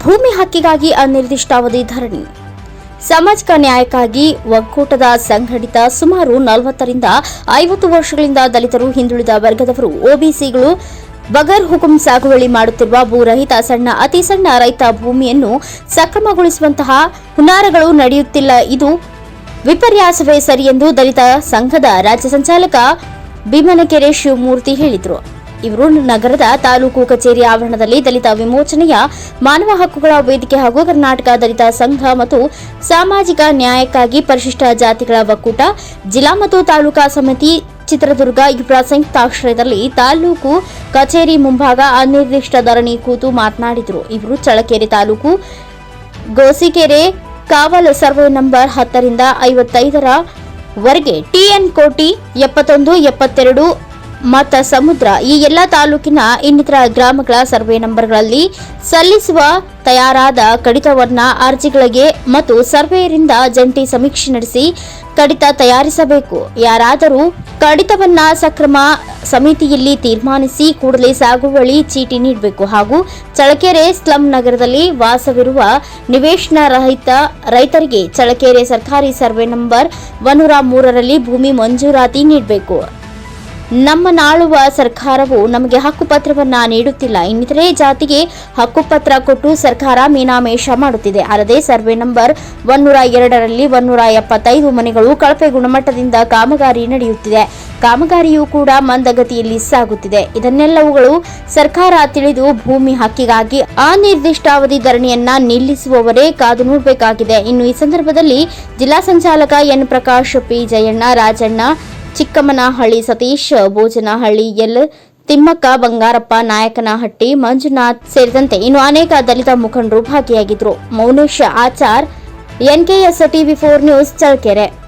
ಭೂಮಿ ಹಕ್ಕಿಗಾಗಿ ಅನಿರ್ದಿಷ್ಟಾವಧಿ ಧರಣಿ. ಸಾಮಾಜಿಕ ನ್ಯಾಯಕ್ಕಾಗಿ ಒಕ್ಕೂಟದ ಸಂಘಟಿತ ಸುಮಾರು ನಲವತ್ತರಿಂದ ಐವತ್ತು ವರ್ಷಗಳಿಂದ ದಲಿತರು ಹಿಂದುಳಿದ ವರ್ಗದವರು ಒಬಿಸಿಗಳು ಬಗರ್ ಹುಕುಂ ಸಾಗುವಳಿ ಮಾಡುತ್ತಿರುವ ಭೂರಹಿತ ಸಣ್ಣ, ಅತಿ ಸಣ್ಣ ರೈತ ಭೂಮಿಯನ್ನು ಸಕ್ರಮಗೊಳಿಸುವಂತಹ ಹುನ್ನಾರಗಳು ನಡೆಯುತ್ತಿಲ್ಲ. ಇದು ವಿಪರ್ಯಾಸವೇ ಸರಿ ಎಂದು ದಲಿತ ಸಂಘದ ರಾಜ್ಯ ಸಂಚಾಲಕ ಭೀಮನಕೆರೆ ಶಿವಮೂರ್ತಿ ಹೇಳಿದರು. ಇವರು ನಗರದ ತಾಲೂಕು ಕಚೇರಿ ಆವರಣದಲ್ಲಿ ದಲಿತ ವಿಮೋಚನೆಯ ಮಾನವ ಹಕ್ಕುಗಳ ವೇದಿಕೆ ಹಾಗೂ ಕರ್ನಾಟಕ ದಲಿತ ಸಂಘ ಮತ್ತು ಸಾಮಾಜಿಕ ನ್ಯಾಯಕ್ಕಾಗಿ ಪರಿಶಿಷ್ಟ ಜಾತಿಗಳ ಒಕ್ಕೂಟ, ಜಿಲ್ಲಾ ಮತ್ತು ತಾಲೂಕಾ ಸಮಿತಿ ಚಿತ್ರದುರ್ಗ ಇವರ ಸಂಯುಕ್ತಾಶ್ರಯದಲ್ಲಿ ತಾಲೂಕು ಕಚೇರಿ ಮುಂಭಾಗ ಅನಿರ್ದಿಷ್ಟ ಧರಣಿ ಕೂತು ಮಾತನಾಡಿದರು. ಇವರು ಚಳಕೆರೆ ತಾಲೂಕು ಗೋಸಿಕೆರೆ ಕಾವಲ್ ಸರ್ವೆ ನಂಬರ್ ಹತ್ತರಿಂದ ಐವತ್ತೈದರ ವರೆಗೆ ಟಿಎನ್ ಕೋಟಿ ಎಪ್ಪತ್ತೊಂದು, ಎಪ್ಪತ್ತೆರಡು ಮತ್ತ ಸಮುದ್ರ ಈ ಎಲ್ಲ ತಾಲೂಕಿನ ಇನ್ನಿತರ ಗ್ರಾಮಗಳ ಸರ್ವೆ ನಂಬರ್ಗಳಲ್ಲಿ ಸಲ್ಲಿಸುವ ತಯಾರಾದ ಕಡಿತವನ್ನ ಅರ್ಜಿಗಳಿಗೆ ಮತ್ತು ಸರ್ವೆಯರಿಂದ ಜಂಟಿ ಸಮೀಕ್ಷೆ ನಡೆಸಿ ಕಡಿತ ತಯಾರಿಸಬೇಕು. ಯಾರಾದರೂ ಕಡಿತವನ್ನ ಸಕ್ರಮ ಸಮಿತಿಯಲ್ಲಿ ತೀರ್ಮಾನಿಸಿ ಕೂಡಲೇ ಸಾಗುವಳಿ ಚೀಟಿ ನೀಡಬೇಕು ಹಾಗೂ ಚಳಕೆರೆ ಸ್ಲಂ ನಗರದಲ್ಲಿ ವಾಸವಿರುವ ನಿವೇಶನ ರಹಿತ ರೈತರಿಗೆ ಚಳಕೆರೆ ಸರ್ಕಾರಿ ಸರ್ವೆ ನಂಬರ್ ಒನ್ನೂರ ಮೂರರಲ್ಲಿ ಭೂಮಿ ಮಂಜೂರಾತಿ ನೀಡಬೇಕು. ನಮ್ಮ ನಾಳುವ ಸರ್ಕಾರವು ನಮಗೆ ಹಕ್ಕುಪತ್ರವನ್ನ ನೀಡುತ್ತಿಲ್ಲ. ಇನ್ನಿತರೆ ಜಾತಿಗೆ ಹಕ್ಕುಪತ್ರ ಕೊಟ್ಟು ಸರ್ಕಾರ ಮೀನಾಮೇಷ ಮಾಡುತ್ತಿದೆ. ಅಲ್ಲದೆ ಸರ್ವೆ ನಂಬರ್ ಒನ್ನೂರ ಎರಡರಲ್ಲಿ ಒನ್ನೂರ ಎಪ್ಪತ್ತೈದು ಮನೆಗಳು ಕಳಪೆ ಗುಣಮಟ್ಟದಿಂದ ಕಾಮಗಾರಿ ನಡೆಯುತ್ತಿದೆ. ಕಾಮಗಾರಿಯೂ ಕೂಡ ಮಂದಗತಿಯಲ್ಲಿ ಸಾಗುತ್ತಿದೆ. ಇದನ್ನೆಲ್ಲವುಗಳು ಸರ್ಕಾರ ತಿಳಿದು ಭೂಮಿ ಹಕ್ಕಿಗಾಗಿ ಅನಿರ್ದಿಷ್ಟಾವಧಿ ಧರಣಿಯನ್ನ ನಿಲ್ಲಿಸುವವರೇ ಕಾದು ನೋಡಬೇಕಾಗಿದೆ ಇನ್ನು ಈ ಸಂದರ್ಭದಲ್ಲಿ ಜಿಲ್ಲಾ ಸಂಚಾಲಕ N Prakash P Jayanna, Rajanna Chikkammanahalli Satish, Bhojanahalli L, Thimmakka, Bangarappa, Nayakanahatti, Manjunath ಸೇರಿದಂತೆ ಇನ್ನು ಅನೇಕ ದಲಿತ ಮುಖಂಡರು ಭಾಗಿಯಾಗಿದ್ದರು. Mounesh Achar, NKS TV four news Challakere.